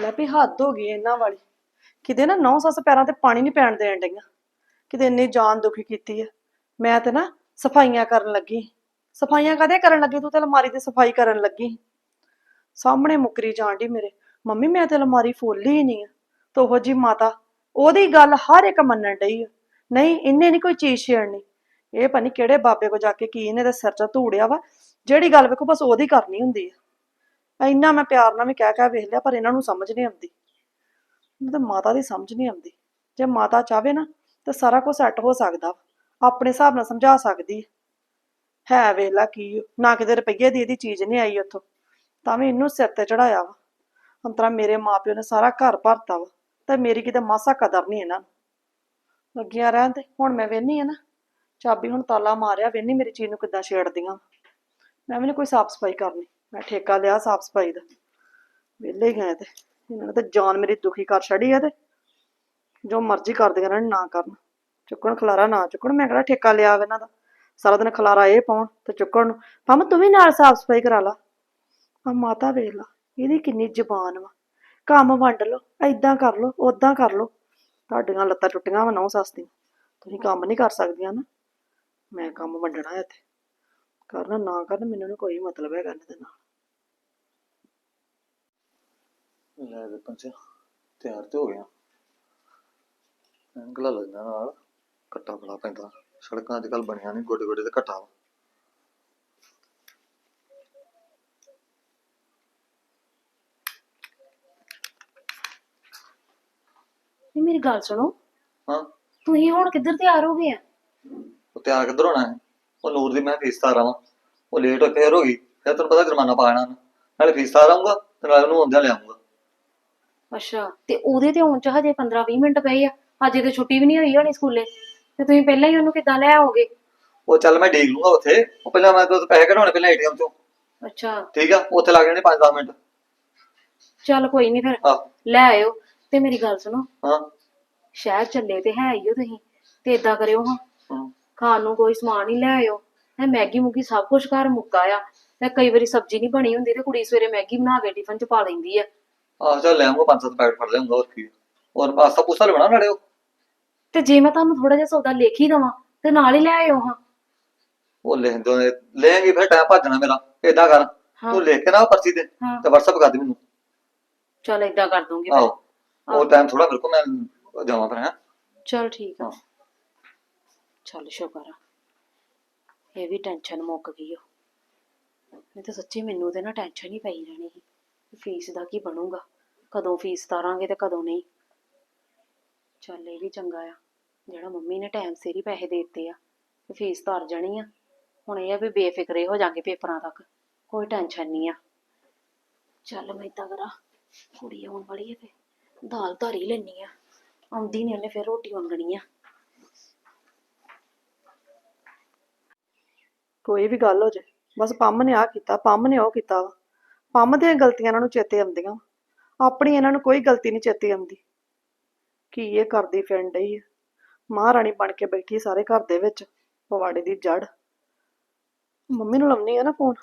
ਲੈ ਵੀ ਹੱਦ ਹੋ ਗਈ ਇਹਨਾਂ ਵਾਲੀ। ਕਿਤੇ ਨਾ ਨੌ ਸੱਸ ਪੈਰਾਂ ਤੇ ਪਾਣੀ ਨਹੀਂ ਪੈਣ ਦੇਣ ਡਈਆਂ। ਕਿਤੇ ਇੰਨੀ ਜਾਨ ਦੁਖੀ ਕੀਤੀ ਆ। ਮੈਂ ਤੇ ਨਾ ਸਫਾਈਆਂ ਕਰਨ ਲੱਗੀ। ਸਫਾਈਆਂ ਕਦੇ ਕਰਨ ਲੱਗੀ? ਤੂੰ ਤੇ ਅਲਮਾਰੀ ਦੀ ਸਫ਼ਾਈ ਕਰਨ ਲੱਗੀ। ਸਾਹਮਣੇ ਮੁਕਰੀ ਜਾਣ ਡਈ ਮੇਰੇ। ਮੰਮੀ, ਮੈਂ ਤੇ ਅਲਮਾਰੀ ਫੋਲੀ ਹੀ ਨਹੀਂ ਆ। ਤੇ ਉਹੋ ਜੀ ਮਾਤਾ, ਉਹਦੀ ਗੱਲ ਹਰ ਇੱਕ ਮੰਨਣ ਡਈ ਆ। ਨਹੀਂ ਇਹਨੇ ਨਹੀਂ ਕੋਈ ਚੀਜ਼ ਛੇੜਨੀ। ਇਹ ਪਤਾ ਨੀ ਕਿਹੜੇ ਬਾਬੇ ਕੋ ਜਾ ਕੇ ਕੀ ਇਹਨੇ ਦੇ ਸਿਰ 'ਚ ਧੂੜਿਆ ਵਾ। ਜਿਹੜੀ ਗੱਲ ਵੇਖੋ, ਬਸ ਉਹਦੀ ਕਰਨੀ ਹੁੰਦੀ ਆ। ਇੰਨਾ ਮੈਂ ਪਿਆਰ ਨਾਲ ਵੀ ਕਹਿ ਕਹਿ ਵੇਖ ਲਿਆ ਪਰ ਇਹਨਾਂ ਨੂੰ ਸਮਝ ਨਹੀਂ ਆਉਂਦੀ। ਮੈਨੂੰ ਤਾਂ ਮਾਤਾ ਦੀ ਸਮਝ ਨਹੀਂ ਆਉਂਦੀ। ਜੇ ਮਾਤਾ ਚਾਵੇ ਨਾ ਤਾਂ ਸਾਰਾ ਕੁਝ ਸੈੱਟ ਹੋ ਸਕਦਾ ਵਾ। ਆਪਣੇ ਹਿਸਾਬ ਨਾਲ ਸਮਝਾ ਸਕਦੀ ਹੈ ਹੈ ਵੇਖ ਲਾ ਕੀ ਓ, ਨਾ ਕਿਤੇ ਰੁਪਈਏ ਦੀ ਇਹਦੀ ਚੀਜ਼ ਨਹੀਂ ਆਈ ਉੱਥੋਂ। ਤਾਂ ਵੀ ਇਹਨੂੰ ਸਿਰ ਤੇ ਚੜਾਇਆ ਵਾ। ਅੰਤਰਾ ਮੇਰੇ ਮਾਪਿਓ ਨੇ ਸਾਰਾ ਘਰ ਭਰਤਾ ਵਾ ਤੇ ਮੇਰੀ ਕਿਤੇ ਮਾਸਾ ਕਦਰ ਨਹੀਂ ਇਹਨਾਂ ਨੂੰ। ਲੱਗੀਆਂ ਰਹਿਣ ਤੇ ਹੁਣ ਮੈਂ ਵੇਹਨੀ ਆ ਨਾ। ਚਾਬੀ ਹੁਣ ਤਾਲਾ ਮਾਰਿਆ ਵੇਹਨੀ ਮੇਰੀ ਚੀਜ਼ ਨੂੰ ਕਿੱਦਾਂ ਛੇੜਦੀਆਂ ਮੈਂ ਵੀ ਨਹੀਂ ਕੋਈ ਸਾਫ਼ ਸਫ਼ਾਈ ਕਰਨੀ। ਮੈਂ ਠੇਕਾ ਲਿਆ ਸਾਫ਼ ਸਫ਼ਾਈ ਦਾ। ਵਿਹਲੇ ਹੀ ਗਏ ਤੇ। ਇਹਨਾਂ ਨੇ ਤੇ ਜਾਨ ਮੇਰੀ ਦੁਖੀ ਕਰ ਛੜੀ ਆ ਤੇ। ਜੋ ਮਰਜ਼ੀ ਕਰਦੀਆਂ ਰਹਿਣ, ਨਾ ਕਰਨ। ਚੁੱਕਣ ਖਲਾਰਾ ਨਾ ਚੁੱਕਣ। ਮੈਂ ਕਿਹੜਾ ਠੇਕਾ ਲਿਆ ਵਾ ਇਹਨਾਂ ਦਾ? ਸਾਰਾ ਦਿਨ ਖਲਾਰਾ ਇਹ ਪਾਉਣ ਤੇ ਚੁੱਕਣ। ਨੂੰ ਭਾਵੇਂ ਤੂੰ ਵੀ ਨਾਲ ਸਾਫ਼ ਸਫ਼ਾਈ ਕਰਾ ਲਾ। ਆ ਮਾਤਾ ਵੇਖ ਲਾ, ਇਹਦੀ ਕਿੰਨੀ ਜ਼ਬਾਨ ਵਾ। ਕੰਮ ਵੰਡ ਲਓ ਐਦਾਂ ਕਰ ਲਓ ਉਦਾਂ ਕਰ ਲਓ। ਤੁਹਾਡੀਆਂ ਲੱਤਾਂ ਟੁੱਟੀਆਂ ਵਾ ਨੌ ਸਸਤੀ ਤੁਸੀਂ ਕੰਮ ਨਹੀਂ ਕਰ ਸਕਦੀਆਂ ਨਾ। ਮੈਂ ਕੰਮ ਵੰਡਣਾ ਹੈ ਇੱਥੇ। ਕਰਨ ਨਾ ਕਰਨ, ਮੈਨੂੰ ਨੀ ਕੋਈ ਮਤਲਬ ਹੈਗਾ ਇਹਨਾਂ ਦੇ ਨਾਲ। ਲੈ ਵੀ ਪੰਚਾ ਤਿਆਰ ਤੇ ਹੋ ਗਿਆ ਅੰਗਲਾ ਲੱਗਦਾ ਨਾਲ ਕੱਟਾ ਬੜਾ ਪੈਂਦਾ। ਸੜਕਾਂ ਅੱਜ ਕੱਲ ਬਣੀਆਂ ਨਹੀਂ ਗੋਡੇ ਗੋਡੇ ਤੇ ਘੱਟਾ ਵਾ। ਨਹੀਂ ਮੇਰੀ ਗੱਲ ਸੁਣੋ। ਹਾਂ। ਤੁਸੀਂ ਹੁਣ ਕਿੱਧਰ ਤਿਆਰ ਹੋ ਗਏ ਆ? ਉਹ ਤਿਆਰ ਕਿੱਧਰ ਹੋਣਾ ਹੈ? ਉਹ ਨੂਰ ਦੀ ਮੈਂ ਫੀਸ ਤਾਰਾਂ ਵਾ ਉਹ ਲੇਟ ਹੋ ਫੇਰ ਹੋ ਗਈ। ਫਿਰ ਤੈਨੂੰ ਪਤਾ ਜੁਰਮਾਨਾ ਪਾਣਾ ਨਾਲੇ ਫੀਸ ਤਾਰ ਆਊਂਗਾ ਤੇ ਨਾਲੇ ਉਹਨੂੰ ਆਉਂਦਿਆਂ ਲਿਆਉਂਗਾ ਅੱਛਾ ਤੇ ਉਹਦੇ ਤੇ ਹੁਣ ਚ ਹਜੇ 15 20 ਮਿੰਟ ਪਏ ਆ। ਅਜੇ ਤੇ ਛੁੱਟੀ ਵੀ ਨਹੀਂ ਹੋਈ ਹੋਣੀ ਸਕੂਲੇ। ਤੇ ਤੁਸੀਂ ਪਹਿਲਾਂ ਹੀ ਉਹਨੂੰ ਕਿੱਦਾਂ ਲੈ ਆਓਗੇ? ਉਹ ਚੱਲ ਮੈਂ ਡੀਕ ਲੂੰਗਾ ਉੱਥੇ। ਉਹ ਪਹਿਲਾਂ ਮੈਂ ਤਾਂ ਪੈਸੇ ਕਢਾਉਣੇ ਪਹਿਲਾਂ ਏਟੀਐਮ ਤੋਂ ਅੱਛਾ। ਠੀਕ ਆ ਉੱਥੇ ਲੱਗ ਜਾਣੇ 5-10 ਮਿੰਟ। ਚੱਲ ਕੋਈ ਨਹੀਂ ਫਿਰ ਆਹ ਲੈ ਆਇਓ। ਤੇ ਮੇਰੀ ਗੱਲ ਸੁਣੋ। ਹਾਂ। ਸ਼ਹਿਰ ਚੱਲੇ ਤੇ ਹੈ ਹੀ ਹੋ ਤੁਸੀਂ। ਤੇ ਇਦਾਂ ਕਰਿਓ ਹਾਂ। ਹਾਂ। ਖਾਣ ਨੂੰ ਕੋਈ ਸਮਾਨ ਹੀ ਲੈ ਆਇਓ। ਹੈ ਮੈਗੀ ਮੁਗੀ ਸਭ ਕੁਝ ਘਰ ਮੁੱਕਾ ਆ। ਤੇ ਕਈ ਵਾਰੀ ਸਬਜ਼ੀ ਨਹੀਂ ਬਣੀ ਹੁੰਦੀ ਤੇ ਕੁੜੀ ਸਵੇਰੇ ਮੈਗੀ ਬਣਾ ਕੇ ਟਿਫਨ ਚ ਪਾ ਲੈਂਦੀ ਆ। ਆਹ ਚੱਲ ਲੈ ਆਉਂਗਾ ਪੰਜ ਸੱਤ ਪੈਕਟ ਫੜ ਲਿਆਉਂਗਾ ਹੋਰ ਕੀ। ਹੋਰ ਪਾਸਤਾ ਪੂਸਾ ਲੈਣਾ ਨਾਲੇ ਉਹ? ਤੇ ਜੇ ਮੈਂ ਤੁਹਾਨੂੰ ਥੋੜਾ ਜਿਹਾ ਸੌਦਾ ਲਿਖ ਹੀ ਦਵਾਂ ਤੇ ਨਾਲ ਹੀ ਲੈ ਆਇਓ ਹਾਂ। ਉਹ ਲਿਖ ਦੋ ਲੈਂਗੇ ਫਿਰ ਟਾਈਮ ਭੱਜਣਾ ਮੇਰਾ ਏਦਾਂ ਕਰ ਹਾਂ। ਤੂੰ ਲਿਖ ਕੇ ਨਾ ਉਹ ਪਰਚੀ ਤੇ ਹਾਂ। ਤੇ WhatsApp ਕਰ ਦੇ ਮੈਨੂੰ। ਚੱਲ ਏਦਾਂ ਕਰ ਦੂੰਗੀ ਫਿਰ ਆਹੋ ਉਹ ਟਾਈਮ ਥੋੜਾ ਮੇਰੇ ਕੋਲ ਮੈਂ ਜਾਵਾਂ ਫਿਰ ਹੈ। ਚਲ ਠੀਕ ਆ। ਹਾਂ। ਚੱਲ ਸ਼ੁਕਰ ਆ। ਇਹ ਵੀ ਟੈਨਸ਼ਨ ਮੁੱਕ ਗਈ ਓ। ਨਹੀਂ ਤਾਂ ਸੱਚੀ ਮੈਨੂੰ ਤੇ ਨਾ ਟੈਨਸ਼ਨ ਹੀ ਪਈ ਰਹਿਣੀ ਸੀ। ਫੀਸ ਦਾ ਕੀ ਬਣੂਗਾ? ਕਦੋਂ ਫੀਸ ਤਾਰਾਂਗੇ ਤੇ ਕਦੋਂ ਨਹੀਂ? ਚੱਲ ਇਹ ਵੀ ਚੰਗਾ ਆ। ਜਿਹੜਾ ਮੰਮੀ ਨੇ ਟਾਈਮ ਸਿਰ ਹੀ ਪੈਸੇ ਦੇ ਦਿੱਤੇ ਆ, ਤੇ ਫੀਸ ਤਾਰ ਜਾਣੀ ਆ। ਹੁਣ ਇਹ ਆ ਵੀ ਬੇਫਿਕਰੇ ਹੋ ਜਾਾਂਗੇ ਪੇਪਰਾਂ ਤੱਕ। ਕੋਈ ਟੈਨਸ਼ਨ ਨਹੀਂ ਆ। ਚੱਲ ਮੈਂ ਏਦਾਂ ਕਰਾਂ। ਕੁੜੀ ਆਉਣ ਵਾਲੀ ਹੈ ਤੇ ਦਾਲ ਧਾਰੀ ਲੈਣੀ ਆ। ਆਉਂਦੀ ਨੇ ਉਹਨੇ ਫਿਰ ਰੋਟੀ ਮੰਗਣੀ ਆ। ਕੋਈ ਵੀ ਗੱਲ ਹੋ ਜੇ। ਬਸ ਪੰਮ ਨੇ ਆ ਕੀਤਾ, ਪੰਮ ਨੇ ਉਹ ਕੀਤਾ ਵਾ। ਪੰਮ ਦੀਆਂ ਗਲਤੀਆਂ ਇਹਨਾਂ ਨੂੰ ਚੇਤੇ ਆਉਂਦੀਆਂ। ਆਪਣੀ ਇਹਨਾਂ ਨੂੰ ਕੋਈ ਗਲਤੀ ਨਹੀਂ ਚੇਤੇ ਆਉਂਦੀ। ਕੀ ਇਹ ਕਰਦੀ ਫਿਰਨ ਡਈ ਹੈ ਮਹਾਰਾਣੀ ਬਣ ਕੇ ਬੈਠੀ ਸਾਰੇ ਘਰ ਦੇ ਵਿੱਚ, ਪਵਾੜੇ ਦੀ ਜੜ। ਮੰਮੀ ਨੂੰ ਲਾਉਣੀ ਆ ਨਾ ਫੋਨ?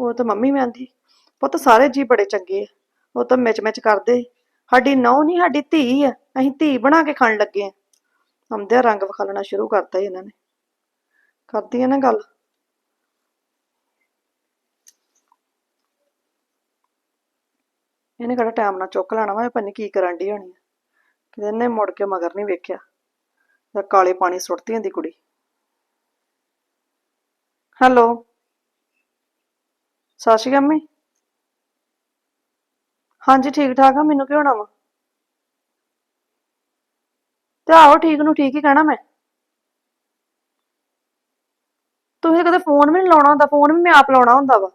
ਉਹ ਤਾਂ ਮੰਮੀ ਮੈਂ ਆਂਦੀ। ਪੁੱਤ ਸਾਰੇ ਜੀ ਬੜੇ ਚੰਗੇ ਆ। ਉਹ ਤਾਂ ਮਿਚ ਮਿਚ ਕਰਦੇ। ਸਾਡੀ ਨੌ ਨਹੀਂ, ਸਾਡੀ ਧੀ ਆ। ਅਸੀਂ ਧੀ ਬਣਾ ਕੇ ਖਾਣ ਲੱਗੇ ਆ। ਆਉਂਦੇ ਰੰਗ ਵਿਖਾਲਣਾ ਸ਼ੁਰੂ ਕਰਤਾ ਇਹਨਾਂ ਨੇ। ਕਰਦੀ ਆ ਨਾ ਗੱਲ। ਇਹਨੇ ਕਿਹੜਾ ਟਾਈਮ ਨਾਲ ਚੁੱਕ ਲੈਣਾ ਵਾ, ਇਹ ਪਤਾ ਕੀ ਕਰਨ ਦੀ ਹੋਣੀ ਆ। ਕਿਤੇ ਇਹਨੇ ਮੁੜ ਕੇ ਮਗਰ ਨਹੀਂ ਵੇਖਿਆ। ਤੇ ਕਾਲੇ ਪਾਣੀ ਸੁੱਟਦੀ ਹੁੰਦੀ ਕੁੜੀ। ਹੈਲੋ ਸਤਿ ਸ਼੍ਰੀ ਅਕਾਲ ਅੰਮੀ ਹਾਂਜੀ, ਠੀਕ ਠਾਕ ਆ, ਮੈਨੂੰ ਕੀ ਹੋਣਾ ਵਾ? ਤੇ ਆਹੋ, ਠੀਕ ਨੂੰ ਠੀਕ ਹੀ ਕਹਿਣਾ ਮੈਂ। ਤੁਸੀਂ ਕਦੇ ਫੋਨ ਵੀ ਨਹੀਂ ਲਾਉਣਾ ਹੁੰਦਾ ਫੋਨ ਵੀ ਮੈਂ ਆਪ ਲਾਉਣਾ ਹੁੰਦਾ ਵਾ।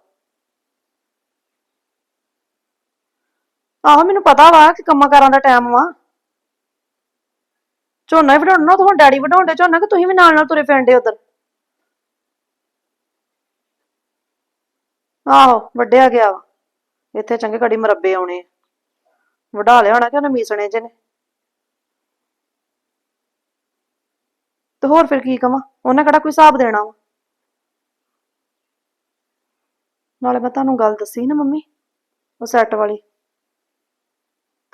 ਆਹੋ ਮੈਨੂੰ ਪਤਾ ਵਾ ਕਿ ਕੰਮਾਂ ਕਾਰਾਂ ਦਾ ਟਾਈਮ ਵਾ। ਝੋਨਾ ਹੀ ਵਢਾਉਣਾ, ਤਾਂ ਹੁਣ ਡੈਡੀ ਵਢਾਉਂਦੇ ਝੋਨਾ ਕਿ ਤੁਸੀਂ ਵੀ ਨਾਲ ਨਾਲ ਤੁਰੇ ਫਿਰਦੇ ਉਧਰ? ਆਹੋ, ਵੱਢਿਆ ਗਿਆ ਵਾ। ਇੱਥੇ ਚੰਗੇ ਕੜੀ ਮਰੱਬੇ ਆਉਣੇ ਆ। ਵਢਾ ਲਿਆ ਹੋਣਾ ਕਿ ਉਹਨੇ ਮੀਸਣੇ ਚ ਨੇ। ਤੇ ਹੋਰ ਫਿਰ ਕੀ ਕਵਾਂ? ਉਹਨੇ ਕਿਹੜਾ ਕੋਈ ਹਿਸਾਬ ਦੇਣਾ ਵਾ? ਨਾਲੇ ਮੈਂ ਤੁਹਾਨੂੰ ਗੱਲ ਦੱਸੀ ਨਾ ਮੰਮੀ, ਉਹ ਸੈੱਟ ਵਾਲੀ।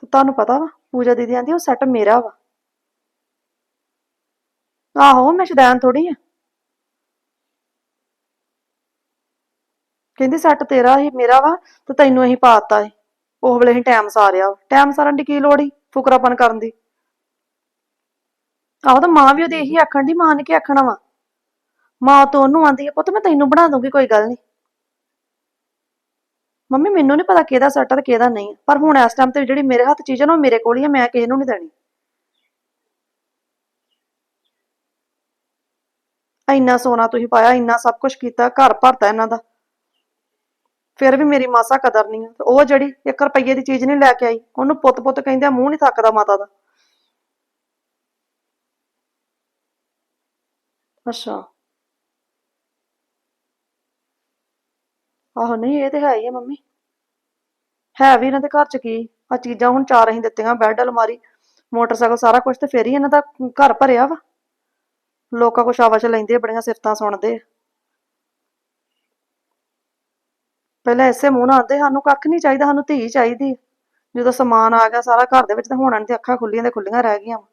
ਤੁਹਾਨੂੰ ਪਤਾ ਵਾ, ਪੂਜਾ ਦੀਦੀ ਆਂਦੀ ਉਹ ਸੈੱਟ ਮੇਰਾ ਵਾ। ਆਹੋ, ਮੈਂ ਸ਼ਦੈਨ ਥੋੜੀ ਆ। ਕਹਿੰਦੀ ਸੈੱਟ ਤੇਰਾ ਹੀ ਮੇਰਾ ਵਾ ਤੇ ਤੈਨੂੰ ਅਸੀਂ ਪਾਤਾ ਏ ਉਹ ਵੇਲੇ ਅਸੀਂ ਟਾਈਮ ਸਾਰਿਆ ਟਾਈਮ ਸਾਰਨ ਦੀ ਕੀ ਲੋੜ ਈ ਫੁਕਰਾਪਨ ਕਰਨ ਦੀ? ਆਹੋ, ਤਾਂ ਮਾਂ ਵੀ ਉਹਦੀ ਇਹੀ ਆਖਣ ਦੀ ਮਾਂ ਨੇ ਕੀ ਆਖਣਾ ਵਾ? ਮਾਂ ਤੋਂ ਉਹਨੂੰ ਆਂਦੀ ਆ, ਪੁੱਤ ਮੈਂ ਤੈਨੂੰ ਬਣਾ ਦੂੰਗੀ ਕੋਈ ਗੱਲ ਨਹੀਂ ਮੰਮੀ ਮੈਨੂੰ ਨਹੀਂ ਪਤਾ ਕਿਹਦਾ ਸੈੱਟ ਆ ਤੇ ਕਿਹਦਾ ਨਹੀਂ। ਆ। ਪਰ ਹੁਣ ਇਸ ਟਾਈਮ ਤੇ ਜਿਹੜੀ ਮੇਰੇ ਹੱਥ ਚੀਜ਼ ਆ ਨਾ ਉਹ ਮੇਰੇ ਕੋਲ ਹੀ ਆ ਮੈਂ ਕਿਸੇ ਨੂੰ ਨਹੀਂ ਦੇਣੀ। ਇੰਨਾ ਸੋਨਾ ਤੁਸੀਂ ਪਾਇਆ ਇੰਨਾ ਸਭ ਕੁਝ ਕੀਤਾ ਘਰ ਭਰਤਾ ਇਹਨਾਂ ਦਾ। ਫਿਰ ਵੀ ਮੇਰੀ ਮਾਸਾ ਕਦਰ ਨਹੀਂ ਆ। ਤੇ ਉਹ ਜਿਹੜੀ 1 ਰੁਪਈਏ ਦੀ ਚੀਜ਼ ਨਹੀਂ ਲੈ ਕੇ ਆਈ ਉਹਨੂੰ ਪੁੱਤ ਪੁੱਤ ਕਹਿੰਦੇ ਆ, ਮੂੰਹ ਨਹੀਂ ਥੱਕਦਾ ਮਾਤਾ ਦਾ। ਅੱਛਾ। ਆਹੋ ਨਹੀਂ ਇਹ ਤੇ ਹੈ ਹੀ ਆ ਮੰਮੀ ਹੈ ਵੀ ਇਹਨਾਂ ਦੇ ਘਰ ਚ ਕੀ ਆ ਚੀਜ਼ਾਂ ਹੁਣ ਚਾਰ ਅਸੀਂ ਦਿੱਤੀਆਂ ਬੈੱਡ ਅਲਮਾਰੀ ਮੋਟਰਸਾਈਕਲ ਸਾਰਾ ਕੁਝ ਤੇ ਫਿਰ ਹੀ ਇਹਨਾਂ ਦਾ ਘਰ ਭਰਿਆ ਵਾ ਲੋਕਾਂ ਕੁਛ ਆਵਾਜ਼ ਲੈਂਦੇ ਆ, ਬੜੀਆਂ ਸਿਫਤਾਂ ਸੁਣਦੇ ਆ। ਪਹਿਲਾਂ ਐਸੇ ਮੂੰਹ ਨਾਲ ਆਂਦੇ ਸਾਨੂੰ ਕੱਖ ਨਹੀਂ ਚਾਹੀਦਾ ਸਾਨੂੰ ਧੀ ਚਾਹੀਦੀ ਆ। ਜਦੋਂ ਸਮਾਨ ਆ ਗਿਆ ਸਾਰਾ ਘਰ ਦੇ ਵਿੱਚ ਤਾਂ ਹੁਣ ਤੇ ਅੱਖਾਂ ਖੁੱਲੀਆਂ ਤੇ ਖੁੱਲੀਆਂ ਰਹਿ ਗਈਆਂ ਵਾਂ।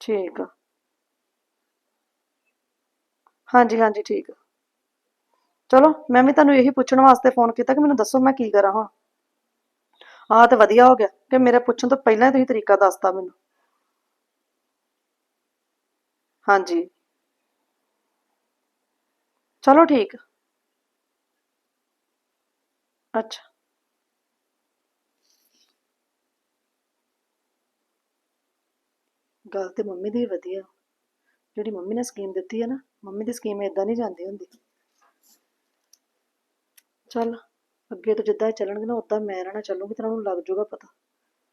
ਠੀਕ ਆ ਹਾਂਜੀ ਹਾਂਜੀ, ਠੀਕ। ਆ ਚਲੋ, ਮੈਂ ਵੀ ਤੁਹਾਨੂੰ ਇਹੀ ਪੁੱਛਣ ਵਾਸਤੇ ਫੋਨ ਕੀਤਾ ਕਿ ਮੈਨੂੰ ਦੱਸੋ ਮੈਂ ਕੀ ਕਰਾਂ ਹੁਣ। ਆਹ ਤੇ ਵਧੀਆ ਹੋ ਗਿਆ ਕਿ ਮੇਰੇ ਪੁੱਛਣ ਤੋਂ ਪਹਿਲਾਂ ਹੀ ਤੁਸੀਂ ਤਰੀਕਾ ਦੱਸਤਾ ਮੈਨੂੰ। ਹਾਂਜੀ। ਚਲੋ, ਠੀਕ। ਆ। ਅੱਛਾ। ਗੱਲ ਤੇ ਮੰਮੀ ਦੀ ਵੀ ਵਧੀਆ। ਜਿਹੜੀ ਮੰਮੀ ਨੇ ਸਕੀਮ ਦਿੱਤੀ ਹੈ ਨਾ, ਮੰਮੀ ਦੀ ਸਕੀਮ ਏਦਾਂ ਨਹੀਂ ਜਾਂਦੀ ਹੁੰਦੀ। ਚੱਲ, ਅੱਗੇ ਤੋਂ ਜਿੱਦਾਂ ਇਹ ਚੱਲਣਗੇ ਨਾ ਉਦਾਂ ਮੈਂ ਰਹਿਣਾ ਚੱਲੂਗੀ ਤੇ ਉਹਨਾਂ ਲੱਗ ਜਾਊਗਾ ਪਤਾ।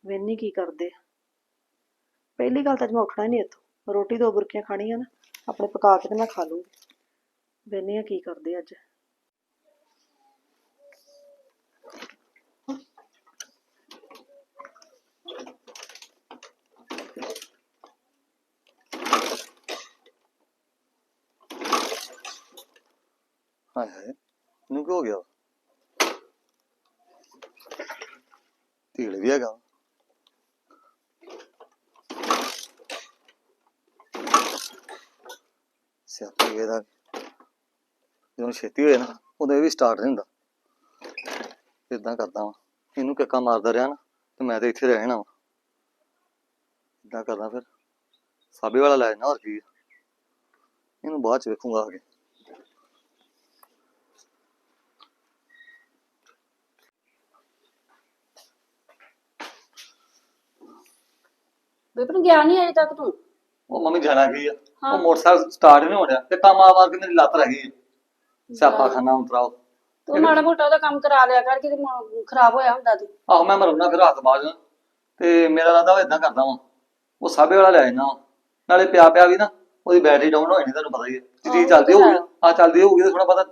ਵੇਨੀ ਕੀ ਕਰਦੇ ਆ। ਪਹਿਲੀ ਗੱਲ ਤਾਂ ਅੱਜ ਮੈਂ ਉੱਠਣਾ ਹੀ ਨਹੀਂ ਇੱਥੋਂ। ਰੋਟੀ ਦੋ ਬੁਰਕੀਆਂ ਖਾਣੀਆਂ ਨਾ, ਆਪਣੇ ਪਕਾ ਕੇ ਤੇ ਮੈਂ ਖਾ ਲੂੰਗੀ। ਵੇਨੀ ਆ ਕੀ ਕਰਦੇ ਅੱਜ। ਹਾਏ ਹਾਏ ਇਹਨੂੰ ਕੀ ਹੋ ਗਿਆ ਢੀਲ ਵੀ ਹੈਗਾ ਸਿਆਪਾ ਇਹਦਾ ਜਦੋਂ ਛੇਤੀ ਹੋਏ ਨਾ ਉਦੋਂ ਇਹ ਵੀ ਸਟਾਰਟ ਨਹੀਂ ਹੁੰਦਾ ਇਦਾਂ ਕਰਦਾ ਵਾਂ ਇਹਨੂੰ ਕਿੱਕਾ ਮਾਰਦਾ ਰਿਹਾ ਨਾ ਤੇ ਮੈਂ ਤੇ ਇੱਥੇ ਰਹਿਣਾ ਵਾ ਇਦਾਂ ਕਰਦਾ ਫਿਰ ਸਾਬੇ ਵਾਲਾ ਲੈ ਜਾਣਾ ਹੋਰ ਕੀ ਆ। ਇਹਨੂੰ ਬਾਅਦ ਚ ਵੇਖੂੰਗਾ ਆ ਵਿਪਨ ਗਿਆ ਨਹੀਂ ਅਜੇ ਤੱਕ ਤੂੰ? ਉਹ ਮੰਮੀ ਜਾਣਾ ਕੀ ਆ। ਉਹ ਮੋਟਰਸਾਈਕਲ ਸਟਾਰਟ ਨਹੀਂ ਹੋ ਰਿਹਾ ਤੇ ਕੰਮ ਆ ਮਾਰ ਕੇ ਮੇਰੀ ਲੱਤ ਰਹਿ ਗਈ। ਸਿਆਪਾ ਖਾਨਾ ਉਤਰਾਓ ਤੂੰ ਮਾੜਾ ਮੋਟਾ ਉਹਦਾ ਕੰਮ ਕਰਾ ਲਿਆ ਕਰ ਕਿ ਖਰਾਬ ਹੋਇਆ ਹੁੰਦਾ ਤੂੰ। ਆਹੋ ਮੈਂ ਮਰਉਣਾ ਫਿਰ ਹੱਥ ਬਾਜ ਤੇ ਮੇਰਾ ਰਾਦਾ ਉਹ ਇਦਾਂ ਕਰਦਾ ਵਾਂ। ਉਹ ਸਾਬੇ ਵਾਲਾ ਲੈ ਜਾਣਾ ਨਾਲੇ ਪਿਆ ਪਿਆ ਵੀ ਨਾ ਉਹਦੀ ਬੈਟਰੀ ਡਾਊਨ ਹੋ ਜਾਣੀ ਤੁਹਾਨੂੰ ਪਤਾ ਹੀ ਹੈ ਜੀ ਚੱਲਦੀ ਹੋਊਗੀ। ਆ ਚੱਲਦੀ ਹੋਊਗੀ ਤਾਂ ਥੋੜਾ ਪਤਾ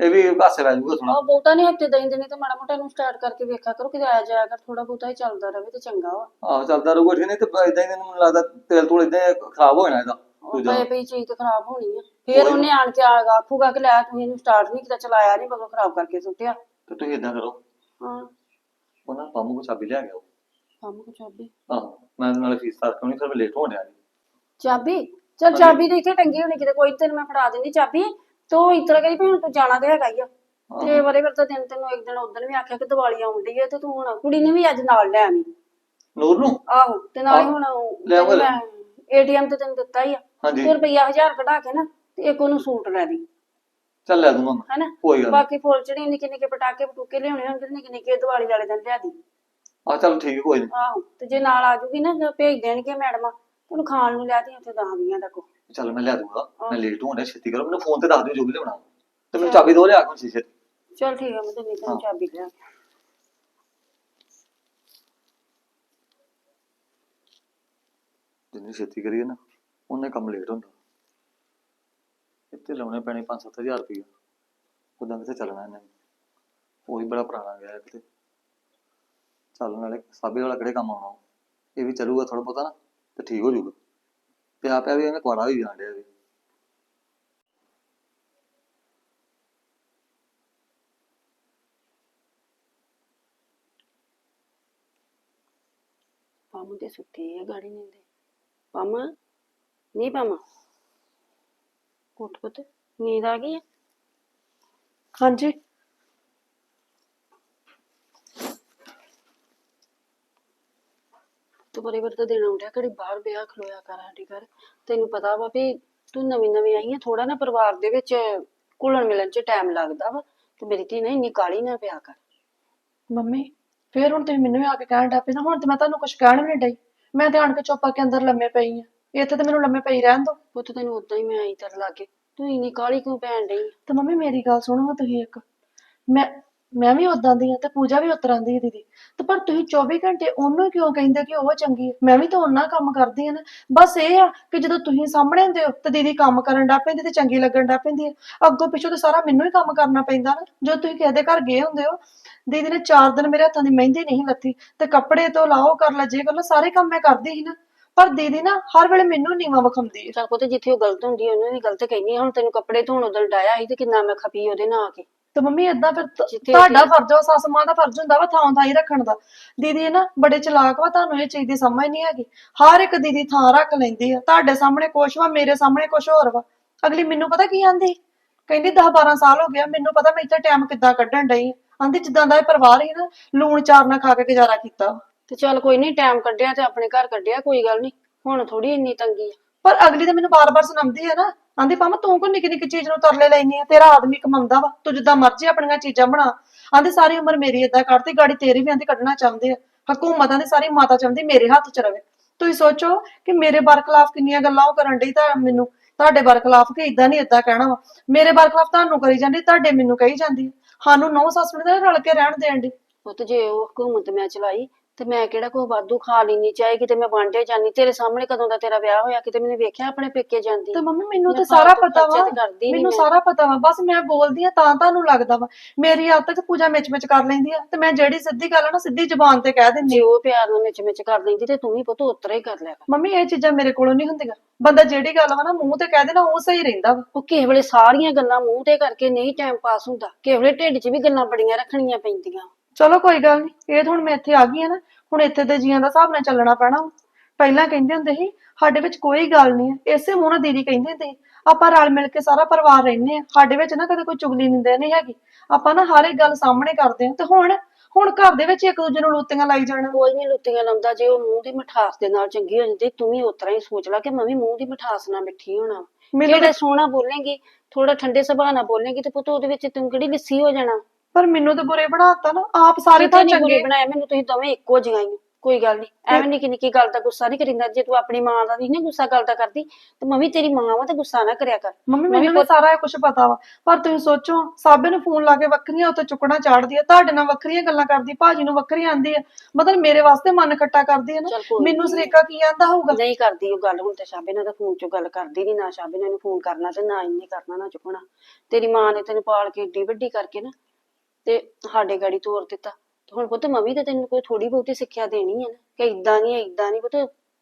ਇਹ ਵੀ ਪਾਸੇ ਪੈ ਜਾਊਗਾ ਥੋੜਾ ਉਹ ਬਹੁਤਾ ਨਹੀਂ ਹੱਤੇ ਦਈ ਦੇਣੀ ਤੇ ਮਾੜਾ ਮੋਟਾ ਨੂੰ ਸਟਾਰਟ ਕਰਕੇ ਵੇਖਿਆ ਕਰੋ ਕਿਤੇ ਆਇਆ ਜਾਇਆ ਕਰ ਥੋੜਾ ਬਹੁਤਾ ਹੀ ਚੱਲਦਾ ਰਵੇ ਤੇ ਚੰਗਾ ਵਾ। ਆਹੋ ਚੱਲਦਾ ਰਹੂਗਾ ਠੀਕ ਨਹੀਂ ਤੇ ਇਦਾਂ ਹੀ ਮੈਨੂੰ ਲੱਗਦਾ ਤੇਲ ਤੂਲ ਇਦਾਂ ਖਰਾਬ ਹੋ ਜਾਣਾ ਇਹਦਾ ਉਹ ਪਏ ਪਈ ਚੀਜ਼ ਤੇ ਖਰਾਬ ਹੋਣੀ ਆ। ਫੇਰ ਉਹਨੇ ਆਣ ਕੇ ਆ- ਆਖੂਗਾ ਕਿ ਲੈ ਤੂੰ ਇਹਨੂੰ ਸਟਾਰਟ ਨਹੀਂ ਕੀਤਾ ਚਲਾਇਆ ਨਹੀਂ ਬਗੋ ਖਰਾਬ ਕਰਕੇ ਸੁੱਟਿਆ। ਤੇ ਤੁਸੀਂ ਇਦਾਂ ਕਰੋ। ਹਾਂ। ਉਹਨਾਂ ਪਾਮੂ ਕੋ ਚਾਬੀ ਲਿਆ ਗਿਆ ਕੰਮ ਕੋ ਚਾਬੀ? ਆਹੋ ਮੈਂ ਨਾਲੇ ਫੀਸ ਤਾਰ ਕਿਉਂ ਨਹੀਂ ਫਿਰ ਮੈਂ ਲੇਟ ਹੋ ਰਿਹਾ ਚਾਬੀ? ਚਲ ਚਾਬੀ ਤੇ ਇੱਥੇ ਟੰਗੀ ਹੋਣੀ ਕਿਤੇ ਕੋਈ ਤੈਨੂੰ ਮੈਂ ਫੜਾ ਦਿੰਦੀ ਚਾਬੀ। ਤੂੰ ਇਤਰਾ ਕਰੀ ਭੈਣ ਤੂੰ ਜਾਣਾ ਤੇ ਹੈਗਾ ਹੀ ਆ। ਤੇ ਬਰੇ ਫਿਰ ਤਾਂ ਦਿਨ ਤੈਨੂੰ ਇੱਕ ਦਿਨ ਉਦੋਂ ਵੀ ਆਖਿਆ ਕਿ ਦੀਵਾਲੀ ਆਉਂਦੀ ਹੈ ਤੇ ਤੂੰ ਹੁਣ ਕੁੜੀ ਨੇ ਵੀ ਅੱਜ ਨਾਲ ਲੈ ਆਵੀਂ। ਨੂਰ ਨੂੰ? ਆਹੋ ਤੇ ਨਾਲੇ ਹੁਣ ਲੈ ਆਵਾਂ ਲੈ। ਏਟੀਐਮ ਤੇ ਤੈਨੂੰ ਦਿੱਤਾ ਹੀ ਆ। ਹਾਂਜੀ। ਤੇ ਰੁਪਈਆ 1000 ਕਢਾ ਕੇ ਨਾ ਤੇ ਇੱਕ ਉਹਨੂੰ ਸੂਟ ਲੈ ਦੀ। ਚੱਲ ਲੈ ਦੂੰਗਾ ਮੈਂ। ਹੈਨਾ? ਕੋਈ ਗੱਲ ਨੀ। ਬਾਕੀ ਫੁੱਲ ਚੜੀ ਨਿੱਕੇ ਨਿੱਕੇ ਪਟਾਕੇ ਪਟੂਕੇ ਲਿਆਉਣੇ ਹੋਣਗੇ ਤੇ ਨਿੱਕੇ ਨਿੱਕੇ ਦੀਵਾਲੀ ਵਾਲੇ ਦਿਨ ਲਿਆ ਦੀ। ਆ ਚੱਲ ਠੀਕ ਹੈ, ਕੋਈ ਨਹੀਂ ਆਹੋ ਤੇ ਜੇ ਨਾਲ ਆ ਜੂਗੀ ਨਾ ਭੇਜ ਦੇਣਗੇ ਮੈਡਮ। ਤੈਨੂੰ ਖਾਣ ਨੂੰ ਲਿਆ ਦੀ ਉੱਥੇ ਦਸ ਦਾ ਕੋ ਚੱਲ ਮੈਂ ਲਿਆ ਦੂੰਗਾ ਮੈਂ ਲੇਟ ਹੋਣ ਛੇਤੀ ਕਰੋ ਮੈਨੂੰ ਫੋਨ ਤੇ ਦੱਸ ਦਿਓ ਜੋ ਵੀ ਲਿਆਉਣਾ। ਤੇ ਮੈਨੂੰ ਚਾਬੀ ਦੋ ਲਿਆ ਕੇ ਸ਼ੀਸ਼ੇ ਤੇ ਚਲ ਠੀਕ ਆ ਮੈਂ ਤੈਨੂੰ ਤੈਨੂੰ ਚਾਬੀ ਲਿਆ। ਜਿੰਨੀ ਛੇਤੀ ਕਰੀਏ ਨਾ ਉਹਨੇ ਕੰਮ ਲੇਟ ਹੁੰਦਾ। ਇੱਥੇ ਲਾਉਣੇ ਪੈਣੇ 5-7000 ਰੁਪਏ ਉਦਾਂ ਕਿੱਥੇ ਚੱਲਣਾ ਇਹਨੇ? ਉਹ ਹੀ ਬੜਾ ਪੁਰਾਣਾ ਗਿਆ ਕਿਤੇ ਚੱਲਣ ਵਾਲੇ ਸਾਬੇ ਵਾਲਾ ਕਿਹੜੇ ਕੰਮ ਆਉਣਾ ਇਹ ਵੀ ਚੱਲੂਗਾ ਥੋੜਾ ਬਹੁਤਾ ਨਾ ਤੇ ਠੀਕ ਹੋ ਜਾਊਗਾ। ਪਿਆ ਪਿਆ ਵੀ ਉਹਨੇ ਕੁਆਰਾ ਵੀ ਜਾਣ ਡਿਆ ਵੀ। ਪਾਮ ਤੇ ਸੁੱਤੀ ਹੈ ਗਾੜੀ ਨੀਂਦੇ। ਪਾਮ? ਨਹੀਂ ਪਾਮ। ਉੱਠ ਪੁੱਤ ਨੀਂਦ ਆ ਗਈ ਹੈ ਹਾਂਜੀ। ਤੂੰ ਬੜੇ ਬੜੇ ਤਾਂ ਆਉਂਦਿਆ ਘੜੀ ਬਾਹਰ ਵਿਆਹ ਖਲੋਇਆ ਕਰ ਸਾਡੇ ਘਰ। ਤੈਨੂੰ ਪਤਾ ਵਾ ਵੀ ਤੂੰ ਨਵੀਂ ਨਵੀਂ ਆਈ ਹੈ ਥੋੜਾ ਨਾ ਪਰਿਵਾਰ ਦੇ ਵਿੱਚ ਘੁਲਣ ਮਿਲਣ 'ਚ ਟਾਈਮ ਲੱਗਦਾ ਵਾ। ਤੇ ਮੇਰੀ ਧੀ ਨਾ ਇੰਨੀ ਕਾਲੀ ਨਾ ਪਿਆ ਕਰ। ਮੰਮੀ ਫੇਰ ਹੁਣ ਤੁਸੀਂ ਮੈਨੂੰ ਆ ਕੇ ਕਹਿਣ ਡੈ ਪਏ ਨਾ ਹੁਣ ਤੇ ਮੈਂ ਤੁਹਾਨੂੰ ਕੁਝ ਕਹਿਣ ਵੀ ਨਹੀਂ ਡਈ। ਮੈਂ ਤੇ ਆਣ ਕੇ ਚੁੱਪ ਕੇ ਅੰਦਰ ਲੰਮੇ ਪਈ ਆ। ਇੱਥੇ ਤੇ ਮੈਨੂੰ ਲੰਮੇ ਪਈ ਰਹਿਣ ਦੋ ਪੁੱਤ ਤੈਨੂੰ ਉਦਾਂ ਹੀ ਮੈਂ ਆਈ ਤੇਰੇ ਲਾਗੇ। ਤੂੰ ਇੰਨੀ ਕਾਲੀ ਕਿਉਂ ਪੈਣ ਡਈ ਤੇ ਮੰਮੀ ਮੇਰੀ ਗੱਲ ਸੁਣੋ ਤੁਸੀਂ ਇੱਕ। ਮੈਂ ਮੈਂ ਵੀ ਉਦਾਂ ਦੀ ਆ ਤੇ ਪੂਜਾ ਵੀ ਉਤਰਾਂ ਦੀ ਆ ਦੀਦੀ। ਤੇ ਪਰ ਤੁਸੀਂ 24 ਘੰਟੇ ਉਹਨੂੰ ਕਿਉਂ ਕਹਿੰਦੇ ਕਿ ਉਹ ਚੰਗੀ ਹੈ ਮੈਂ ਵੀ ਤਾਂ ਉਹਨਾਂ ਕੰਮ ਕਰਦੀ ਆ ਨਾ। ਬਸ ਇਹ ਆ ਕਿ ਜਦੋਂ ਤੁਸੀਂ ਸਾਹਮਣੇ ਹੁੰਦੇ ਹੋ ਤੇ ਦੀਦੀ ਕੰਮ ਕਰਨ ਡੈ ਪੈਂਦੀ ਤੇ ਚੰਗੀ ਲੱਗਣ ਡੈ ਪੈਂਦੀ ਹੈ ਅੱਗੋਂ ਪਿੱਛੋਂ ਤੇ ਸਾਰਾ ਮੈਨੂੰ ਹੀ ਕੰਮ ਕਰਨਾ ਪੈਂਦਾ ਨਾ। ਜਦੋਂ ਤੁਸੀਂ ਕਿਸੇ ਦੇ ਘਰ ਗਏ ਹੁੰਦੇ ਹੋ, ਦੀਦੀ ਨੇ 4 ਦਿਨ ਮੇਰੇ ਹੱਥਾਂ ਦੀ ਮਹਿੰਦੀ ਨਹੀਂ ਲੱਥੀ। ਤੇ ਕੱਪੜੇ ਤੋਂ ਲਾਓ ਕਰ ਲੈ, ਜੇ ਕਰ ਲੈ, ਸਾਰੇ ਕੰਮ ਮੈਂ ਕਰਦੀ ਸੀ ਨਾ। ਪਰ ਦੀਦੀ ਨਾ ਹਰ ਵੇਲੇ ਮੈਨੂੰ ਨੀਵਾ ਵਿਖਾਉਂਦੀ ਹੈ ਚੱਲ ਪੁੱਤ, ਜਿੱਥੇ ਉਹ ਗਲਤ ਹੁੰਦੀ ਹੈ ਉਹਨੂੰ ਵੀ ਗਲਤ ਕਹਿੰਦੀ ਆ, ਹੁਣ ਤੈਨੂੰ ਕੱਪੜੇ ਧੋਣ ਉਦੋਂ ਡਾਇਆ ਸੀ ਤੇ ਕਿੰਨਾ ਮੈਂ ਖਪੀ ਉਹਦੇ ਨਾਲ ਆ ਕੇ। ਤੇ ਮੰਮੀ ਏਦਾਂ ਫਿਰ ਤ- ਜਿੱਥੇ ਤੁਹਾਡਾ ਫਰਜ਼ ਆ ਸੱਸ ਮਾਂ ਦਾ ਫਰਜ਼ ਹੁੰਦਾ ਵਾ ਥਾਂ ਥਾਂ ਹੀ ਰੱਖਣ ਦਾ। ਦੀਦੀ ਇਹ ਨਾ ਬੜੇ ਚਲਾਕ ਵਾ ਤੁਹਾਨੂੰ ਇਹ ਚੀਜ਼ ਦੀ ਸਮਝ ਨਹੀਂ ਹੈਗੀ। ਹਰ ਇੱਕ ਦੀਦੀ ਥਾਂ ਰੱਖ ਲੈਂਦੀ ਆ। ਤੁਹਾਡੇ ਸਾਹਮਣੇ ਕੁਛ ਵਾ ਮੇਰੇ ਸਾਹਮਣੇ ਕੁਛ ਹੋਰ ਵਾ। ਅਗਲੀ ਮੈਨੂੰ ਪਤਾ ਕੀ ਆਂਦੀ? ਕਹਿੰਦੀ 10 12 ਸਾਲ ਹੋ ਗਿਆ ਮੈਨੂੰ ਪਤਾ ਮੈਂ ਇੱਥੇ ਟਾਈਮ ਕਿੱਦਾਂ ਕੱਢਣ ਡਈ ਆਂਦੀ ਜਿੱਦਾਂ ਦਾ ਇਹ ਪਰਿਵਾਰ ਹੀ ਨਾ ਲੂਣ ਚਾਰ ਨਾਲ ਖਾ ਕੇ ਗੁਜ਼ਾਰਾ ਕੀਤਾ। ਤੇ ਚੱਲ ਕੋਈ ਨਹੀਂ ਟਾਈਮ ਕੱਢਿਆ ਤੇ ਆਪਣੇ ਘਰ ਕੱਢਿਆ ਕੋਈ ਗੱਲ ਨਹੀਂ ਹੁਣ ਥੋੜੀ ਇੰਨੀ ਤੰਗੀ ਆ। ਪਰ ਅਗਲੀ ਤਾਂ ਮੈਨੂੰ ਬਾਰ-ਬਾਰ ਸੁਣਾਉਂਦੀ ਹੈ ਨਾ ਆਂਦੀ ਪਾਮਾ ਤੂੰ ਕੋ ਨਿੱਕੀ ਨਿੱਕੀ ਚੀਜ਼ ਨੂੰ ਤਰਲੇ ਲੈਣੀ ਆ, ਤੇਰਾ ਆਦਮੀ ਕਮਾਉਂਦਾ ਵਾ, ਤੂੰ ਜਿੱਦਾਂ ਮਰਜ਼ੀ ਆਪਣੀਆਂ ਚੀਜ਼ਾਂ ਬਣਾ। ਆਂਦੀ, ਸਾਰੀ ਉਮਰ ਮੇਰੀ ਏਦਾਂ ਕੱਢਤੀ, ਗਾੜੀ ਤੇਰੀ ਵੀ ਆਂਦੀ ਕੱਢਣਾ ਚਾਹੁੰਦੇ ਆ। ਹਕੂਮਤਾਂ ਦੀ ਸਾਰੀ ਮਾਤਾ ਚਾਹੁੰਦੀ ਮੇਰੇ ਹੱਥ 'ਚ ਰਵੇ। ਤੁਸੀਂ ਸੋਚੋ ਕਿ ਮੇਰੇ ਬਰਖਲਾਫ ਕਿੰਨੀਆਂ ਗੱਲਾਂ ਉਹ ਕਰਨ ਡਈ ਤਾਂ ਮੈਨੂੰ, ਤੁਹਾਡੇ ਬਰਖਲਾਫ ਕਿ ਇਦਾਂ ਨਹੀਂ ਇਦਾਂ ਕਹਿਣਾ ਵਾ। ਮੇਰੇ ਬਰਖਲਾਫ ਤੁਹਾਨੂੰ ਕਰੀ ਜਾਂਦੀ, ਤੁਹਾਡੇ ਮੈਨੂੰ ਕਹੀ ਜਾਂਦੀ ਸਾਨੂੰ ਨੌ ਸੱਸ ਨੂੰ ਤਾਂ ਰਲ ਕੇ ਰਹਿਣ ਦੇਣ ਦੀ ਪੁੱਤ, ਜੇ ਉਹ ਹਕੂਮਤ ਮੈਂ ਚਲਾਈ ਤੇ ਮੈਂ ਕਿਹੜਾ ਕੋਈ ਵਾਧੂ ਖਾ ਲੈਣੀ ਚਾਹੇ ਕਿਤੇ ਮੈਂ ਵਾਂਢੇ ਜਾਨੀ ਤੇਰੇ ਸਾਹਮਣੇ ਕਦੋਂ ਦਾ ਤੇਰਾ ਵਿਆਹ ਹੋਇਆ ਕਿਤੇ ਮੈਨੇ ਵੇਖਿਆ ਆਪਣੇ ਪੇਕੇ ਜਾਂਦੀ। ਤੇ ਮੰਮੀ ਮੈਨੂੰ ਤਾਂ ਸਾਰਾ ਪਤਾ ਵਾ। ਮੈਨੂੰ। ਸਾਰਾ ਪਤਾ ਵਾ। ਬਸ ਮੈਂ ਬੋਲਦੀ ਆ ਤਾਂ ਤੁਹਾਨੂੰ ਲੱਗਦਾ ਵਾ। ਮੇਰੀ ਆਦਤ ਚ ਪੂਜਾ ਮਿਚ ਮਿਚ ਕਰ ਲੈਂਦੀ ਆ। ਤੇ ਮੈਂ ਜਿਹੜੀ ਸਿੱਧੀ ਗੱਲ ਆ ਨਾ ਸਿੱਧੀ ਜ਼ੁਬਾਨ ਤੇ ਕਹਿ ਦਿੰਦੀ ਜੇ। ਉਹ ਪਿਆਰ ਨਾਲ ਮਿਚ ਮਿਚ ਕਰ ਲੈਂਦੀ ਤੇ ਤੂੰ ਵੀ ਪੁੱਤ ਉਤਰਾ ਹੀ ਕਰ ਲਿਆ ਕਰ। ਮੰਮੀ ਇਹ ਚੀਜ਼ਾਂ ਮੇਰੇ ਕੋਲੋਂ ਨਹੀਂ ਹੁੰਦੀਆਂ। ਬੰਦਾ ਜਿਹੜੀ ਗੱਲ ਵਾ ਨਾ ਮੂੰਹ ਤੇ ਕਹਿ ਦੇ ਨਾ ਉਹ ਸਹੀ ਰਹਿੰਦਾ ਵਾ। ਉਹ ਕਿਸੇ ਵੇਲੇ ਸਾਰੀਆਂ ਗੱਲਾਂ ਮੂੰਹ ਤੇ ਕਰਕੇ ਨਹੀਂ ਟਾਈਮ ਪਾਸ ਹੁੰਦਾ। ਕਿਸੇ ਵੇਲੇ ਢਿੱਡ 'ਚ ਵੀ ਗੱਲਾਂ ਬੜੀਆਂ ਰੱਖਣੀਆਂ ਪੈਂਦੀਆਂ। ਚਲੋ ਕੋਈ ਗੱਲ ਨਹੀਂ ਇਹ ਤਾਂ ਹੁਣ ਮੈਂ ਇੱਥੇ ਆ ਗਈ ਆ ਨਾ। ਹੁਣ ਇੱਥੇ ਦੇ ਜੀਆਂ ਦਾ ਹਿਸਾਬ ਨਾਲ ਚੱਲਣਾ ਪੈਣਾ। ਪਹਿਲਾਂ ਕਹਿੰਦੇ ਹੁੰਦੇ ਸੀ ਸਾਡੇ ਵਿੱਚ ਕੋਈ ਗੱਲ ਨਹੀਂ ਹੈ। ਇਸੇ ਮੂੰਹ ਨਾਲ ਦੀਦੀ ਕਹਿੰਦੇ ਹੁੰਦੇ ਸੀ ਆਪਾਂ ਰਲ ਮਿਲ ਕੇ ਸਾਰਾ ਪਰਿਵਾਰ ਰਹਿੰਦੇ ਆ ਸਾਡੇ ਵਿੱਚ ਨਾ ਕਦੇ ਕੋਈ ਚੁਗਲੀ ਨਿੰਦਿਆ ਨਹੀਂ ਹੈਗੀ। ਆਪਾਂ ਨਾ ਹਰ ਇੱਕ ਗੱਲ ਸਾਹਮਣੇ ਕਰਦੇ ਆ ਤੇ ਹੁਣ ਹੁਣ ਘਰ ਦੇ ਵਿੱਚ ਇੱਕ ਦੂਜੇ ਨੂੰ ਲੂਤੀਆਂ ਲਾਈ ਜਾਣਾ। ਕੋਈ ਨਹੀਂ ਲੁੱਤੀਆਂ ਲਾਉਂਦਾ। ਜੇ ਉਹ ਮੂੰਹ ਦੀ ਮਿਠਾਸ ਦੇ ਨਾਲ ਚੰਗੀ ਹੋ ਜਾਂਦੀ ਤੂੰ ਵੀ ਉਤਰਾ ਹੀ ਸੋਚ ਲੈ ਕਿ ਮੈਂ ਵੀ ਮੂੰਹ ਦੀ ਮਿਠਾਸ ਨਾਲ ਮਿੱਠੀ ਹੋਣਾ ਮੈਨੂੰ ਜਿਹੜੇ ਸੋਹਣਾ ਬੋਲੇਂਗੀ ਥੋੜਾ ਠੰਡੇ ਸੁਭਾਅ ਨਾਲ ਬੋਲੇਂਗੀ ਤੇ ਪੁੱਤ ਉਹਦੇ ਵਿੱਚ ਤੂੰ ਕਿਹੜੀ ਲਿੱਸੀ ਹੋ ਜਾਣਾ? ਪਰ ਮੈਨੂੰ ਤਾਂ ਬੁਰੇ ਬਣਾਤਾ ਨਾ ਆਪ ਸਾਰੇ ਤਾਂ ਚੰਗੇ। ਬਣਾਇਆ ਮੈਨੂੰ ਤੁਸੀਂ ਦੋਵੇਂ ਇੱਕੋ ਜਿਹੀਆਂ ਹੀ ਹੋ। ਕੋਈ ਗੱਲ ਨਹੀਂ ਐਵੇਂ ਨਿੱਕੀ ਨਿੱਕੀ ਗੱਲ ਦਾ ਗੁੱਸਾ ਨਹੀਂ ਕਰੀਂਦਾ ਜੇ ਤੂੰ ਆਪਣੀ ਮਾਂ ਦਾ ਨਹੀਂ ਨਾ ਗੁੱਸਾ ਗੱਲ ਦਾ ਕਰਦੀ ਤੇ ਮੈਂ ਵੀ ਤੇਰੀ ਮਾਂ ਵਾਂ ਤੇ ਗੁੱਸਾ ਨਾ ਕਰਿਆ ਕਰ। ਮੰਮੀ ਮੈਨੂੰ ਵੀ ਸਾਰਾ ਕੁਝ ਪਤਾ ਵਾ ਪਰ ਤੁਸੀਂ ਸੋਚੋ ਸਾਬੇ ਨੂੰ ਫੋਨ ਲਾ ਕੇ ਵੱਖਰੀਆਂ ਉੱਤੇ ਚੁੱਕਣਾ ਚਾੜਦੀ ਆ ਤੁਹਾਡੇ ਨਾਲ ਵੱਖਰੀਆਂ ਗੱਲਾਂ ਕਰਦੀ ਭਾਜੀ ਨੂੰ ਵੱਖਰੀ ਆਂਦੀ ਆ। ਮਤਲਬ ਮੇਰੇ ਵਾਸਤੇ ਮਨ ਖੱਟਾ ਕਰਦੀ ਆ ਨਾ। ਚੱਲ ਕੋਈ ਮੈਨੂੰ ਸਰੀਕਾ ਕੀ ਆਂਦਾ ਹੋਊਗਾ? ਨਹੀਂ ਕਰਦੀ ਉਹ ਗੱਲ ਹੁਣ ਤੇ ਸ਼ਾਬੇ ਨਾਲ ਤਾਂ ਫੋਨ 'ਚੋਂ ਗੱਲ ਕਰਦੀ ਨਹੀਂ ਨਾ ਸ਼ਾਬੇ ਨੇ ਉਹਨੂੰ ਫੋਨ ਕਰਨਾ ਤੇ ਨਾ ਇੰਨੇ ਕਰਨਾ ਨਾ ਚੁੱਕਣਾ। ਤੇਰੀ ਮਾਂ ਨੇ ਤੈਨੂੰ ਪਾਲ ਕੇ ਏਡੀ ਵੱਡੀ ਕਰਕੇ ਨਾ ਤੇ ਸਾਡੇ ਗਾੜੀ ਤੋਰ ਦਿੱਤਾ। ਤੇ ਹੁਣ ਪੁੱਤ ਮੰਮੀ ਤਾਂ ਤੈਨੂੰ ਕੋਈ ਥੋੜੀ ਬਹੁਤੀ ਸਿੱਖਿਆ ਦੇਣੀ ਹੈ ਨਾ, ਕਿ ਇਦਾਂ ਨਹੀਂ ਇਦਾਂ ਨਹੀਂ ਪੁੱਤ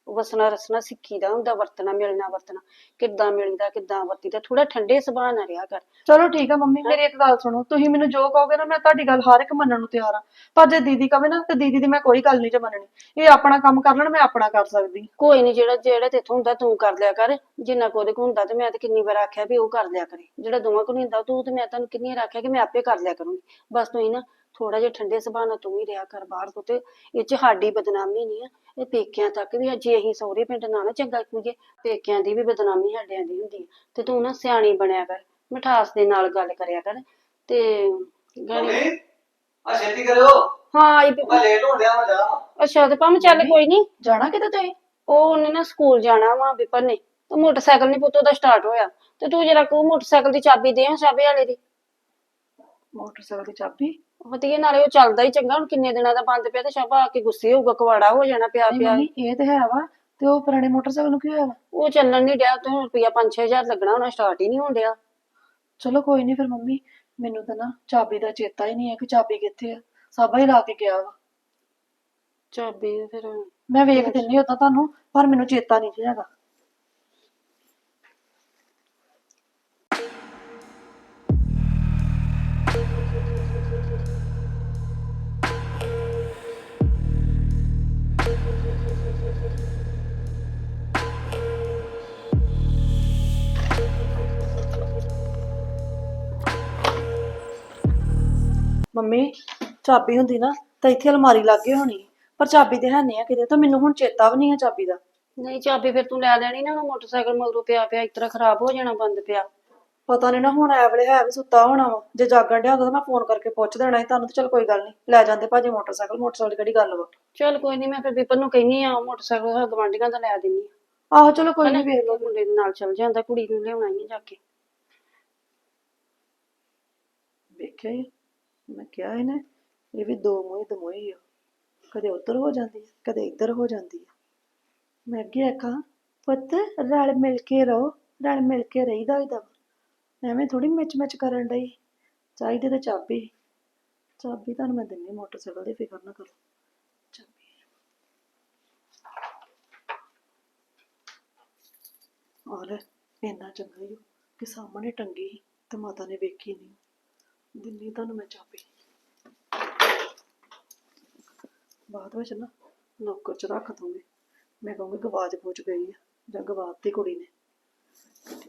ਵਸਣਾ ਰਸਣਾ ਸਿੱਖੀਦਾ ਹੁੰਦਾ ਵਰਤਣਾ ਮਿਲਣਾ ਵਰਤਣਾ। ਕਿੱਦਾਂ ਮਿਲਦਾ ਕਿੱਦਾਂ ਵਰਤੀਦਾ ਥੋੜਾ ਠੰਡੇ ਸੁਭਾਅ ਨਾਲ ਰਿਹਾ ਕਰ। ਚਲੋ ਠੀਕ ਆ ਮੰਮੀ ਮੇਰੀ ਇੱਕ ਗੱਲ ਸੁਣੋ ਤੁਸੀਂ ਮੈਨੂੰ ਜੋ ਕਹੋਗੇ ਨਾ ਮੈਂ ਤੁਹਾਡੀ ਗੱਲ ਹਰ ਇੱਕ ਮੰਨਣ ਨੂੰ ਤਿਆਰ ਆ। ਪਰ ਜੇ ਦੀਦੀ ਕਵੇ ਨਾ ਤੇ ਦੀਦੀ ਦੀ ਮੈਂ ਕੋਈ ਗੱਲ ਨਹੀਂ ਜੇ ਮੰਨਣੀ। ਇਹ ਆਪਣਾ ਕੰਮ ਕਰ ਲੈਣ ਮੈਂ ਆਪਣਾ ਕਰ ਸਕਦੀ। ਕੋਈ ਨਹੀਂ ਜਿਹੜਾ ਜਿਹੜਾ ਤੇਥੋਂ ਹੁੰਦਾ ਤੂੰ ਕਰ ਲਿਆ ਕਰ। ਜਿੰਨਾ ਕੋ ਉਹਦੇ ਕੋਲ ਹੁੰਦਾ ਤੇ ਮੈਂ ਤੇ ਕਿੰਨੀ ਵਾਰ ਆਖਿਆ ਵੀ ਉਹ ਕਰ ਲਿਆ ਕਰੇ। ਜਿਹੜਾ ਦੋਵਾਂ ਕੋਲ ਨਹੀਂ ਹੁੰਦਾ ਤੂੰ ਤੇ ਮੈਂ ਤੈਨੂੰ ਕਿੰਨੀ ਵਾਰ ਆਖਿਆ ਕਿ ਮੈਂ ਆਪੇ ਕਰ ਲਿਆ ਕਰੂੰਗੀ। ਬਸ ਤੂੰ ਹੀ ਨਾ ਥੋੜਾ ਜਿਹਾ ਠੰਡੇ ਸੁਭਾਅ ਨਾਲ ਤੂੰ ਵੀ ਰਿਹਾ ਕਰ ਬਾਹਰ ਕੋਤੇ ਇਹ ਚ ਸਾਡੀ ਬਦਨਾਮੀ ਨਹੀਂ ਆ। ਇਹ ਪੇਕਿਆਂ ਤੱਕ ਵੀ ਆ, ਜੇ ਅਸੀਂ ਸਹੁਰੇ ਪਿੰਡ ਨਾ ਨਾ ਚੰਗਾ ਕਰੀਏ ਪੇਕਿਆਂ ਦੀ ਵੀ ਬਦਨਾਮੀ ਸਾਡਿਆਂ ਦੀ ਹੁੰਦੀ ਆ। ਤੇ ਤੂੰ ਨਾ ਸਿਆਣੀ ਬਣਿਆ ਕਰ ਮਿਠਾਸ ਦੇ ਨਾਲ ਗੱਲ ਕਰਿਆ ਕਰ। ਤੇ ਗਾੜੀ ਆ ਛੇਤੀ ਕਰਿਓ। ਹਾਂ ਵੀ- ਮੈਂ ਲੇਟ ਹੋਣ ਡਿਆ ਮੈਂ ਅੱਛਾ ਤੇ ਪੰਮ ਚੱਲ ਕੋਈ ਨਹੀਂ ਜਾਣਾ ਕਿਤੇ ਤੁਸੀਂ? ਉਹ ਉਹਨੇ ਨਾ ਸਕੂਲ ਜਾਣਾ ਵਾ ਵਿਪਨ ਨੇ ਤੇ ਮੋਟਰਸਾਈਕਲ ਨਹੀਂ ਪੁੱਤ ਉਹਦਾ ਸਟਾਰਟ ਹੋਇਆ। ਤੇ ਤੂੰ ਜਰਾ ਕੋ ਮੋਟਰਸਾਈਕਲ ਦੀ ਚਾਬੀ ਦੇ ਆ ਸਾਬੇ ਵਾਲੇ ਦੀ? ਮੋਟਰਸਾਈਕਲ ਦੀ ਚਾਬੀ? ਵਧੀਆ ਨਾਲੇ ਉਹ ਚੱਲਦਾ ਹੀ ਚੰਗਾ ਹੁਣ ਕਿੰਨੇ ਦਿਨਾਂ ਦਾ ਬੰਦ ਪਿਆ ਤੇ ਸ਼ਾਬਾ ਆ ਕੇ ਗੁੱਸੇ ਹੋਊਗਾ ਕਵਾੜਾ ਹੋ ਜਾਣਾ ਪਿਆ ਨਹੀਂ ਪਿਆ। ਮੰਮੀ ਇਹ ਤੇ ਹੈ ਵਾ ਤੇ ਉਹ ਪੁਰਾਣੇ ਮੋਟਰਸਾਈਕਲ ਨੂੰ ਕੀ ਹੋਇਆ ਵਾ? ਉਹ ਚੱਲਣ ਨਹੀਂ ਡਿਆ ਤੇ ਹੁਣ ਰੁਪਿਆ 5-6000 ਲੱਗਣਾ ਉਹਨਾਂ ਸਟਾਰਟ ਹੀ ਨਹੀਂ ਹੋਣ ਡਿਆ। ਚਲੋ ਕੋਈ ਨਹੀਂ ਫਿਰ ਮੰਮੀ ਮੈਨੂੰ ਤਾਂ ਨਾ ਚਾਬੀ ਦਾ ਚੇਤਾ ਹੀ ਨਹੀਂ ਹੈ ਕਿ ਚਾਬੀ ਕਿੱਥੇ ਆ। ਸਾਬਾ ਹੀ ਲਾ ਕੇ ਗਿਆ ਵਾ। ਚਾਬੀ ਫਿਰ ਮੈਂ ਵੇਖ ਦਿੰਨੀ ਉਦਾਂ ਤੁਹਾਨੂੰ ਪਰ ਮੈਨੂੰ ਚੇਤਾ ਨਹੀਂ ਜੀ ਹੈਗਾ। ਮੰਮੀ ਚਾਬੀ ਹੁੰਦੀ ਨਾ ਤਾਂ ਇੱਥੇ ਅਲਮਾਰੀ ਲੱਗੇ ਹੋਣੀ। ਪਰ ਚਾਬੀ ਤੇ ਹੈ ਨਹੀਂ ਆ ਕਿਤੇ ਤਾਂ ਮੈਨੂੰ ਹੁਣ ਚੇਤਾ ਵੀ ਨਹੀਂ ਆ ਚਾਬੀ ਦਾ। ਨਹੀਂ ਚਾਬੀ ਫਿਰ ਤੂੰ ਲੈ ਲੈਣੀ ਨਾ ਹੁਣ ਮੋਟਰਸਾਈਕਲ ਮਗਰੋਂ ਪਿਆ ਪਿਆ ਇਸ ਤਰ੍ਹਾਂ ਖਰਾਬ ਹੋ ਜਾਣਾ ਬੰਦ ਪਿਆ। ਪਤਾ ਨਹੀਂ ਨਾ ਹੁਣ ਐ ਵੇਲੇ ਹੈ ਵੀ ਸੁੱਤਾ ਹੋਣਾ ਵਾ। ਜੇ ਜਾਗਣ ਡਿਆ ਤਾਂ ਮੈਂ ਫੋਨ ਕਰਕੇ ਪੁੱਛ ਦੇਣਾ ਸੀ ਤੁਹਾਨੂੰ ਤੇ ਚਲ ਕੋਈ ਗੱਲ ਨਹੀਂ ਲੈ ਜਾਂਦੇ ਭਾਜੀ ਮੋਟਰਸਾਈਕਲ ਮੋਟਰਸਾਈਕਲ ਦੀ ਕਿਹੜੀ ਗੱਲ ਵਾ? ਚੱਲ ਕੋਈ ਨਹੀਂ ਮੈਂ ਫਿਰ ਵਿਪਨ ਨੂੰ ਕਹਿੰਨੀ ਆ ਮੋਟਰਸਾਈਕਲ ਗਵਾਂਢੀਆਂ ਦਾ ਲੈ ਦਿੰਨੀ ਆ। ਆਹੋ ਚਲੋ ਕੋਈ ਨਹੀਂ ਵੇਖ ਲਓ। ਮੁੰਡੇ ਦੇ ਨਾਲ ਚੱਲ ਜਾਂਦਾ ਕੁੜੀ ਨੂੰ ਲਿਆਉਣਾ ਹੀ ਆ ਜਾ ਕੇ। ਵੇਖਿਆ ਹੀ ਮੈਂ ਕਿਹਾ ਇਹਨੇ, ਇਹ ਵੀ ਦੋ ਮੋਹੇ ਦਮੋਈ ਆ। ਕਦੇ ਉੱਧਰ ਹੋ ਜਾਂਦੀ ਹੈ ਕਦੇ ਇੱਧਰ ਹੋ ਜਾਂਦੀ ਹੈ ਮੈਂ ਅੱਗੇ ਆਖਾਂ, ਪੁੱਤ, ਰਲ ਮਿਲ ਕੇ ਰਹੋ, ਰਲ ਮਿਲ ਕੇ ਰਹੀਦਾ ਇਹਦਾ। ਐਵੇਂ ਥੋੜੀ ਮਿਚ ਮਿਚ ਕਰਨ ਡਈ। ਚਾਹੀਦੀ ਤੇ ਚਾਬੀ ਚਾਬੀ ਤੁਹਾਨੂੰ ਮੈਂ ਦਿੰਨੀ ਮੋਟਰਸਾਈਕਲ ਦੀ ਫਿਕਰ ਨਾ ਕਰੋ। ਔਰ ਇੰਨਾ ਚੰਗਾ ਹੀ ਕਿ ਸਾਹਮਣੇ ਟੰਗੀ ਤੇ ਮਾਤਾ ਨੇ ਵੇਖੀ ਨਹੀਂ ਦਿੱਲੀ ਤੁਹਾਨੂੰ ਮੈਂ ਚਾਬੀ। ਬਾਅਦ ਵਿੱਚ ਨਾ ਨੌਕਰ ਚ ਰੱਖ ਦੂੰਗੀ। ਮੈਂ ਕਹੂੰਗੀ ਗਵਾਚ ਪੂਚ ਗਈ ਆ, ਜਾਂ ਗਵਾਤੀ ਕੁੜੀ ਨੇ।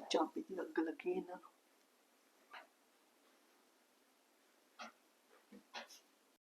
ਚਾਬੀ ਦੀ ਅੱਗ ਲੱਗੀ ਇਹਨਾਂ ਨੂੰ।